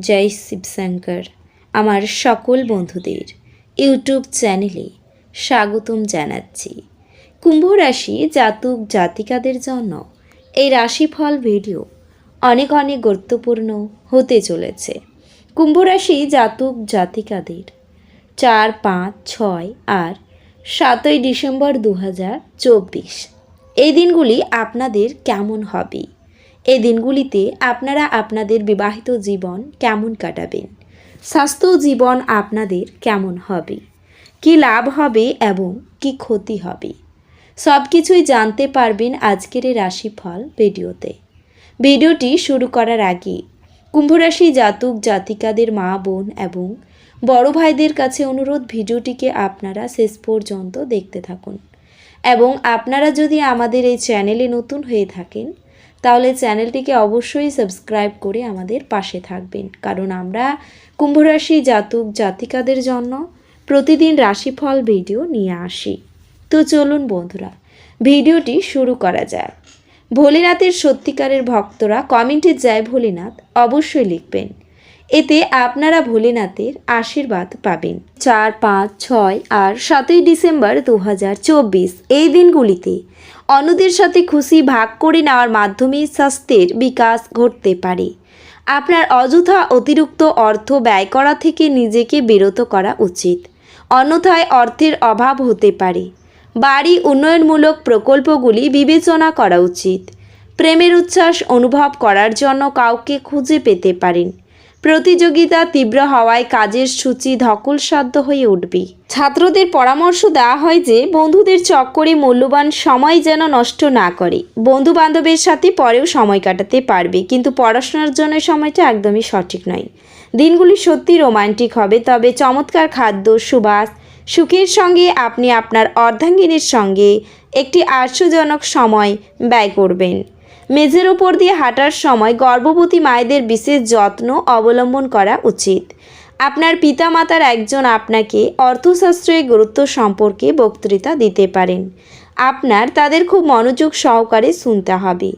জয় শিবশঙ্কর, আমার সকল বন্ধুদের ইউটিউব চ্যানেলে স্বাগতম জানাচ্ছি। কুম্ভ রাশি জাতক জাতিকাদের জন্য এই রাশিফল ভিডিও অনেক অনেক গুরুত্বপূর্ণ হতে চলেছে। কুম্ভ রাশি জাতক জাতিকাদের চার, পাঁচ, ছয় আর সাতই ডিসেম্বর দু হাজার চব্বিশ। এই দিনগুলি আপনাদের কেমন হবে? এই দিনগুলিতে আপনারা আপনাদের বিবাহিত জীবন কেমন কাটাবেন? স্বাস্থ্য জীবন আপনাদের কেমন হবে? কি লাভ হবে এবং কি ক্ষতি হবে? সব কিছুই জানতে পারবেন আজকের এই রাশিফল ভিডিওতে। ভিডিওটি শুরু করার আগে কুম্ভরাশি জাতক জাতিকাদের মা বোন এবং বড় ভাইদের কাছে অনুরোধ, ভিডিওটিকে আপনারা শেষ পর্যন্ত দেখতে থাকুন। এবং আপনারা যদি আমাদের এই চ্যানেলে নতুন হয়ে থাকেন তাহলে চ্যানেলটিকে অবশ্যই সাবস্ক্রাইব করে আমাদের পাশে থাকবেন। কারণ আমরা কুম্ভরাশি জাতক জাতিকাদের জন্য প্রতিদিন রাশিফল ভিডিও নিয়ে আসি। তো চলুন বন্ধুরা, ভিডিওটি শুরু করা যায় ভোলেনাথের সত্যিকারের ভক্তরা কমেন্টে জয় ভোলেনাথ অবশ্যই লিখবেন। এতে আপনারা ভোলেনাথের আশীর্বাদ পাবেন। চার, পাঁচ, ছয় আর সাতই ডিসেম্বর দু হাজার চব্বিশ এই দিনগুলিতে অন্যদের সাথে খুশি ভাগ করে নেওয়ার মাধ্যমে স্বাস্থ্যের বিকাশ ঘটতে পারে। আপনার অযথা অতিরিক্ত অর্থ ব্যয় করা থেকে নিজেকে বিরত করা উচিত। অন্যথায় অর্থের অভাব হতে পারে। বাড়ি উন্নয়নমূলক প্রকল্পগুলি বিবেচনা করা উচিত। প্রেমের উচ্ছ্বাস অনুভব করার জন্য কাউকে খুঁজে পেতে পারেন। প্রতিযোগিতা তীব্র হওয়ায় কাজের সূচি ধকলসাধ্য হয়ে উঠবে। ছাত্রদের পরামর্শ দেওয়া হয় যে, বন্ধুদের চক্করে মূল্যবান সময় যেন নষ্ট না করে। বন্ধু বান্ধবের সাথে পরেও সময় কাটাতে পারবে, কিন্তু পড়াশোনার জন্য সময়টা একদমই সঠিক নয়। দিনগুলি সত্যি রোমান্টিক হবে, তবে চমৎকার খাদ্য, সুবাস, সুখের সঙ্গে আপনি আপনার অর্ধাঙ্গিনীর সঙ্গে একটি আশ্চর্যজনক সময় ব্যয় করবেন। মেঝের ওপর দিয়ে হাঁটার সময় গর্ভবতী মায়েদের বিশেষ যত্ন অবলম্বন করা উচিত। আপনার পিতামাতার একজন আপনাকে অর্থশাস্ত্রের গুরুত্ব সম্পর্কে বক্তৃতা দিতে পারেন। আপনার, তাদের খুব মনোযোগ সহকারে শুনতে হবে।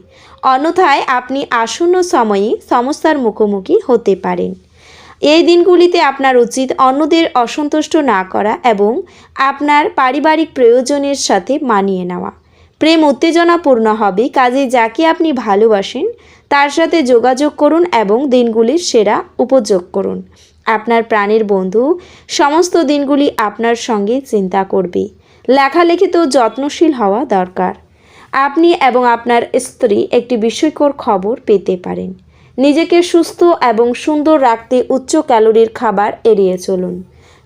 অন্যথায় আপনি আসন্ন সময়ে সমস্যার মুখোমুখি হতে পারেন। এই দিনগুলিতে আপনার উচিত অন্যদের অসন্তুষ্ট না করা এবং আপনার পারিবারিক প্রয়োজনের সাথে মানিয়ে নেওয়া। প্রেম উত্তেজনাপূর্ণ হবে, কাজে যাকে আপনি ভালোবাসেন, তার সাথে যোগাযোগ করুন এবং দিনগুলির সেরা উপযোগ করুন। আপনার প্রাণের বন্ধু সমস্ত দিনগুলি আপনার সঙ্গে চিন্তা করবে। লেখালেখিতেও যত্নশীল হওয়া দরকার। আপনি এবং আপনার স্ত্রী একটি বিস্ময়কর খবর পেতে পারেন। নিজেকে সুস্থ এবং সুন্দর রাখতে উচ্চ ক্যালোরির খাবার এড়িয়ে চলুন।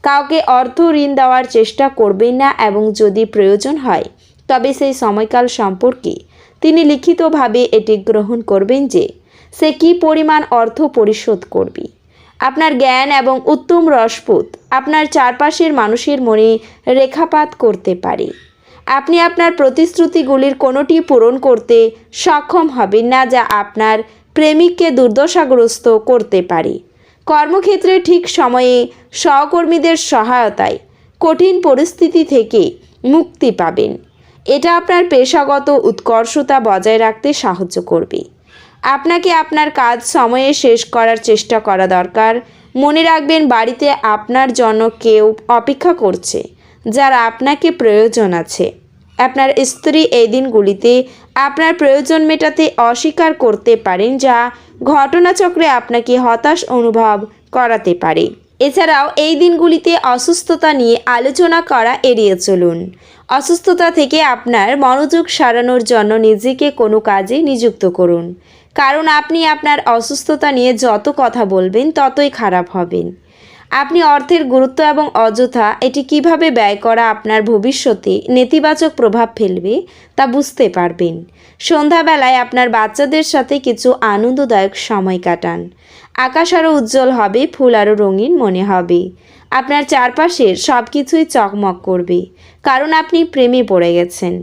কাউকে অর্থ ঋণ দেওয়ার চেষ্টা করবেন না এবং যদি প্রয়োজন হয় তবে সেই সময়কাল সম্পর্কে তিনি লিখিতভাবে এটি গ্রহণ করবেন যে সে কী পরিমাণ অর্থ পরিশোধ করবে। আপনার জ্ঞান এবং উত্তম রসপুত আপনার চারপাশের মানুষের মনে রেখাপাত করতে পারে। আপনি আপনার প্রতিশ্রুতিগুলির কোনোটি পূরণ করতে সক্ষম হবেন না যা আপনার প্রেমিককে দুর্দশাগ্রস্ত করতে পারে। কর্মক্ষেত্রে ঠিক সময়ে সহকর্মীদের সহায়তায় কঠিন পরিস্থিতি থেকে মুক্তি পাবেন। এটা আপনার পেশাগত উৎকর্ষতা বজায় রাখতে সাহায্য করবে। আপনাকে আপনার কাজ সময়ে শেষ করার চেষ্টা করা দরকার। মনে রাখবেন, বাড়িতে আপনার জন্য কেউ অপেক্ষা করছে, যার আপনাকে প্রয়োজন আছে। আপনার স্ত্রী এই দিনগুলিতে আপনার প্রয়োজন মেটাতে অস্বীকার করতে পারেন, যা ঘটনাচক্রে আপনাকে হতাশ অনুভব করাতে পারে। এছাড়াও এই দিনগুলিতে অসুস্থতা নিয়ে আলোচনা করা এড়িয়ে চলুন। অসুস্থতা থেকে আপনার মনোযোগ সারানোর জন্য নিজেকে কোনো কাজে নিযুক্ত করুন। কারণ আপনি আপনার অসুস্থতা নিয়ে যত কথা বলবেন, ততই খারাপ হবেন। আপনি অর্থের গুরুত্ব এবং অযথা এটি কীভাবে ব্যয় করা আপনার ভবিষ্যতে নেতিবাচক প্রভাব ফেলবে তা বুঝতে পারবেন। সন্ধ্যাবেলায় আপনার বাচ্চাদের সাথে কিছু আনন্দদায়ক সময় কাটান। আকাশ আরও উজ্জ্বল হবে, ফুল আরও রঙিন মনে হবে। আপনার চারপাশের সব কিছুই চকমক করবে, কারণ আপনি প্রেমে পড়ে গেছেন।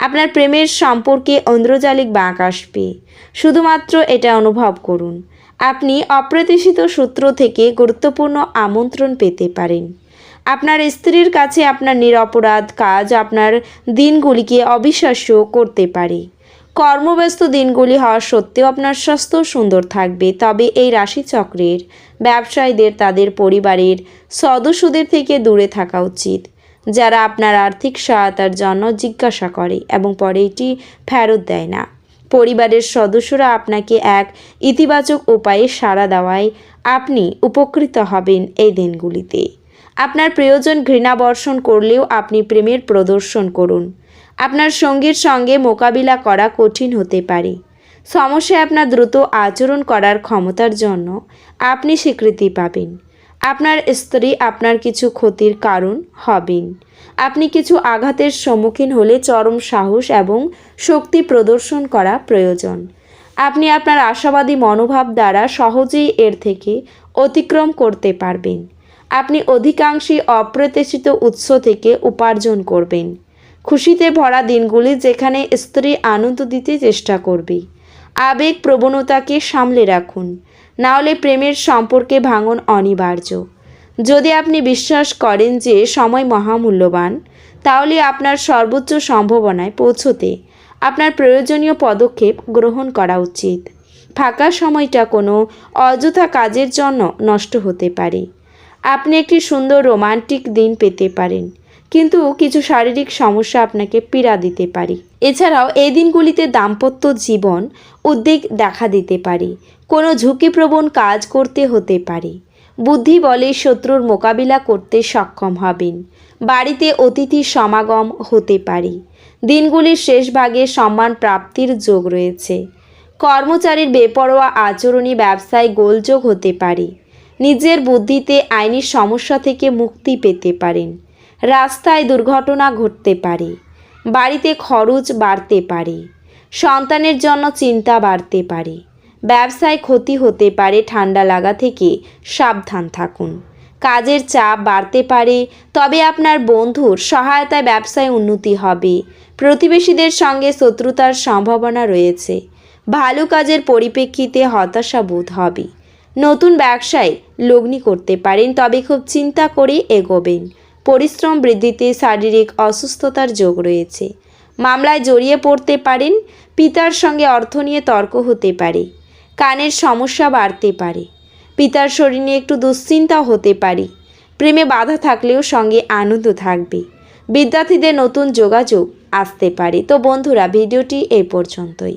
আপনার প্রেমের সম্পর্কে ঐন্দ্রজালিক বাঁক আসবে। শুধুমাত্র এটা অনুভব করুন। আপনি অপ্রত্যাশিত সূত্র থেকে গুরুত্বপূর্ণ আমন্ত্রণ পেতে পারেন। আপনার স্ত্রীর কাছে আপনার নিরপরাধ কাজ আপনার দিনগুলিকে অবিশ্বাস্য করতে পারে। কর্মব্যস্ত দিনগুলি হওয়া সত্ত্বেও আপনার স্বাস্থ্য সুন্দর থাকবে। তবে এই রাশিচক্রের ব্যবসায়ীদের, তাদের পরিবারের সদস্যদের থেকে দূরে থাকা উচিত, যারা আপনার আর্থিক সহায়তার জন্য জিজ্ঞাসা করে এবং পরে এটি ফেরত দেয় না। পরিবারের সদস্যরা আপনাকে এক ইতিবাচক উপায়ে সাড়া দেওয়ায় আপনি উপকৃত হবেন এই দিনগুলিতে। আপনার প্রয়োজন ঘৃণা বর্ষণ করলেও আপনি প্রেমের প্রদর্শন করুন। আপনার সঙ্গীর সঙ্গে মোকাবিলা করা কঠিন হতে পারে। সমস্যায় আপনার দ্রুত আচরণ করার ক্ষমতার জন্য আপনি স্বীকৃতি পাবেন। আপনার স্ত্রী আপনার কিছু ক্ষতির কারণ হবেন। আপনি কিছু আঘাতের সম্মুখীন হলে চরম সাহস এবং শক্তি প্রদর্শন করা প্রয়োজন। আপনি আপনার আশাবাদী মনোভাব দ্বারা সহজেই এর থেকে অতিক্রম করতে পারবেন। আপনি অধিকাংশই অপ্রত্যাশিত উৎস থেকে উপার্জন করবেন। খুশিতে ভরা দিনগুলি যেখানে স্ত্রী আনন্দ দিতে চেষ্টা করবে। আবেগ প্রবণতাকে সামলে রাখুন। নাহলে প্রেমের সম্পর্কে ভাঙন অনিবার্য। যদি আপনি বিশ্বাস করেন যে সময় মহামূল্যবান, তাহলে আপনার সর্বোচ্চ সম্ভাবনায় পৌঁছতে আপনার প্রয়োজনীয় পদক্ষেপ গ্রহণ করা উচিত। ফাঁকা সময়টা কোনো অযথা কাজের জন্য নষ্ট হতে পারে। আপনি একটি সুন্দর রোমান্টিক দিন পেতে পারেন, কিন্তু কিছু শারীরিক সমস্যা আপনাকে পীড়া দিতে পারে। এছাড়াও এই দিনগুলিতে দাম্পত্য জীবন উদ্বেগ দেখা দিতে পারে। কোনো ঝুঁকিপ্রবণ কাজ করতে হতে পারে। বুদ্ধি বলে শত্রুর মোকাবিলা করতে সক্ষম হবেন। বাড়িতে অতিথির সমাগম হতে পারে। দিনগুলির শেষ ভাগে সম্মান প্রাপ্তির যোগ রয়েছে। কর্মচারীর বেপরোয়া আচরণী ব্যবসায় গোলযোগ হতে পারে। নিজের বুদ্ধিতে আইনি সমস্যা থেকে মুক্তি পেতে পারেন। রাস্তায় দুর্ঘটনা ঘটতে পারে। বাড়িতে খরচ বাড়তে পারে, সন্তানের জন্য চিন্তা বাড়তে পারে, ব্যবসায় ক্ষতি হতে পারে, ঠান্ডা লাগা থেকে সাবধান থাকুন। কাজের চাপ বাড়তে পারে, তবে আপনার বন্ধুর সহায়তায় ব্যবসায় উন্নতি হবে, প্রতিবেশীদের সঙ্গে শত্রুতার সম্ভাবনা রয়েছে, ভালো কাজের পরিপ্রেক্ষিতে হতাশা বোধ হবে। নতুন ব্যবসায় লগ্নি করতে পারেন, তবে খুব চিন্তা করে এগোবেন। পরিশ্রম বৃদ্ধিতে শারীরিক অসুস্থতার যোগ রয়েছে। মামলায় জড়িয়ে পড়তে পারেন, পিতার সঙ্গে অর্থ নিয়ে তর্ক হতে পারে, কানের সমস্যা বাড়তে পারে, পিতার শরীর একটু দুশ্চিন্তা হতে পারে, প্রেমে বাধা থাকলেও সঙ্গে আনন্দ থাকবে। বিদ্যার্থীদের নতুন যোগাযোগ আসতে পারে। তো বন্ধুরা, ভিডিওটি এই পর্যন্তই।